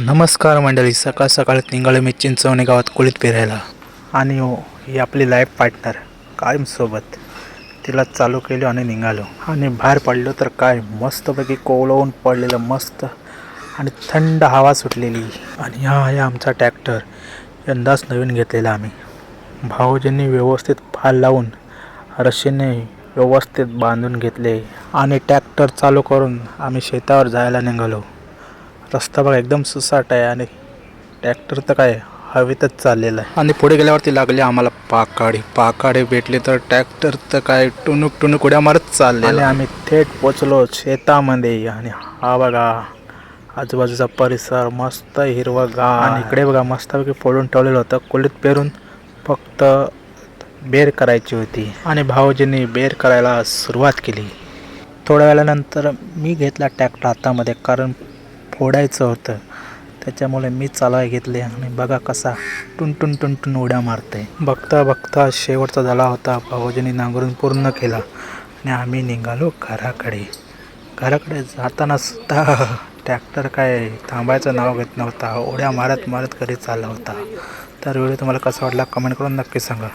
नमस्कार मंडळी सकाळ सकाळ निघालो मी चिंचवणे गावात कुळीत फिरायला. आणि हो ही आपली लाईफ पार्टनर कायमसोबत. तिला चालू केलो आणि निघालो. आणि बाहेर पडलो तर काय मस्तपैकी कोवळवून पडलेलं मस्त आणि थंड हवा सुटलेली. आणि हा आहे आमचा ट्रॅक्टर यंदाच नवीन घेतलेला आम्ही. भाऊजींनी व्यवस्थित फाल लावून रशीने व्यवस्थित बांधून घेतले. आणि ट्रॅक्टर चालू करून आम्ही शेतावर जायला निघालो. रस्ता बघा एकदम सुसाट आहे आणि ट्रॅक्टर तर काय हवेतच चाललेलं आहे. आणि पुढे गेल्यावरती लागले आम्हाला पाकाडी. पाकाडी भेटले तर ट्रॅक्टर तर काय टुनुक टुनुक उड्या मारत चालले आणि आम्ही थेट पोचलो शेतामध्ये. आणि हा बघा आजूबाजूचा परिसर मस्त हिरवंगार. आणि इकडे बघा मस्तपैकी फोडून ठेवलेलं होतं. कुलीत पेरून फक्त बेर करायची होती. आणि भाऊजींनी बेर करायला सुरुवात केली. थोड्या वेळानंतर मी घेतला ट्रॅक्टर हातामध्ये कारण फोडायचं होतं. त्याच्यामुळे मी चालाय घेतले आणि बघा कसा टुनटुन टुनटुन उड्या मारते बघता बघता शेवटचा झाला होता. भाऊजींनी नांगरून पूर्ण केला आणि आम्ही निघालो घराकडे. घराकडे जाताना सुद्धा ट्रॅक्टर काय थांबायचं नाव घेत नव्हता. उड्या मारत मारत घरी चालला होता. तर व्हिडिओ तुम्हाला कसा वाटला कमेंट करून नक्की सांगा.